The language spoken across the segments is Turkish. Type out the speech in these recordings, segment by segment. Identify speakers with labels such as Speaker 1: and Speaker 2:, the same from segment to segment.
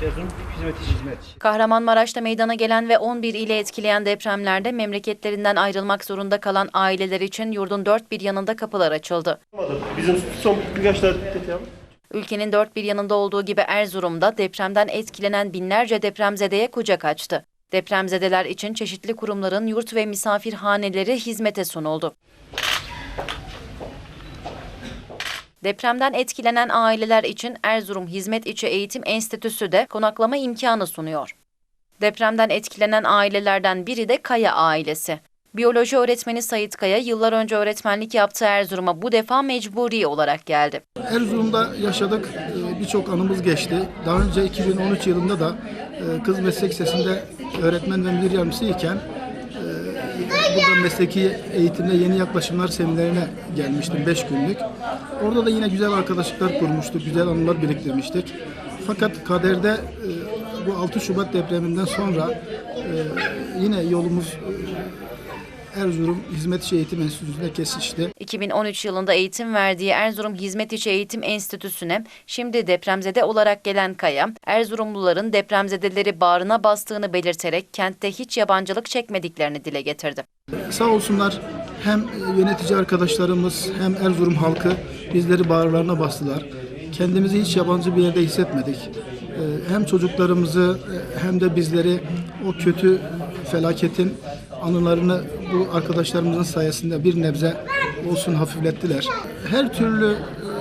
Speaker 1: İşi. Hizmet.
Speaker 2: Kahramanmaraş'ta meydana gelen ve 11 ile etkileyen depremlerde memleketlerinden ayrılmak zorunda kalan aileler için yurdun dört bir yanında kapılar açıldı.
Speaker 1: Bizim son birkaç tane.
Speaker 2: Ülkenin dört bir yanında olduğu gibi Erzurum'da depremden etkilenen binlerce depremzedeye kucak açtı. Depremzedeler için çeşitli kurumların yurt ve misafirhaneleri hizmete sunuldu. Depremden etkilenen aileler için Erzurum Hizmet İçi Eğitim Enstitüsü de konaklama imkanı sunuyor. Depremden etkilenen ailelerden biri de Kaya ailesi. Biyoloji öğretmeni Sayit Kaya yıllar önce öğretmenlik yaptığı Erzurum'a bu defa mecburi olarak geldi.
Speaker 3: Erzurum'da yaşadık. Ee, Birçok anımız geçti. Daha önce 2013 yılında da e, Kız Meslek Lisesi'nde öğretmen ve müdür yardımcısı iken e, burada mesleki eğitimde yeni yaklaşımlar seminerine gelmiştim 5 günlük. Orada da yine güzel arkadaşlıklar kurmuştuk, güzel anılar biriktirmiştik. Fakat kaderde e, bu 6 Şubat depreminden sonra e, yine yolumuz Erzurum Hizmet İşi Eğitim Enstitüsü'ne kesişti.
Speaker 2: 2013 yılında eğitim verdiği Erzurum Hizmet İçi Eğitim Enstitüsü'ne şimdi depremzede olarak gelen Kaya, Erzurumluların depremzedeleri bağrına bastığını belirterek kentte hiç yabancılık çekmediklerini dile getirdi.
Speaker 3: Sağ olsunlar hem yönetici arkadaşlarımız hem Erzurum halkı bizleri bağırlarına bastılar. Kendimizi hiç yabancı bir yerde hissetmedik. Ee, Hem çocuklarımızı e, hem de bizleri o kötü felaketin anılarını bu arkadaşlarımızın sayesinde bir nebze olsun hafiflettiler. Her türlü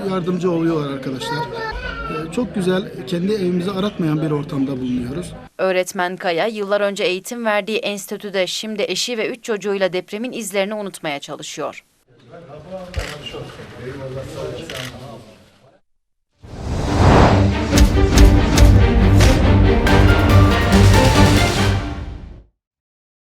Speaker 3: yardımcı oluyorlar arkadaşlar. Ee, Çok güzel, kendi evimizi aratmayan bir ortamda bulunuyoruz.
Speaker 2: Öğretmen Kaya, yıllar önce eğitim verdiği enstitüde şimdi eşi ve üç çocuğuyla depremin izlerini unutmaya çalışıyor.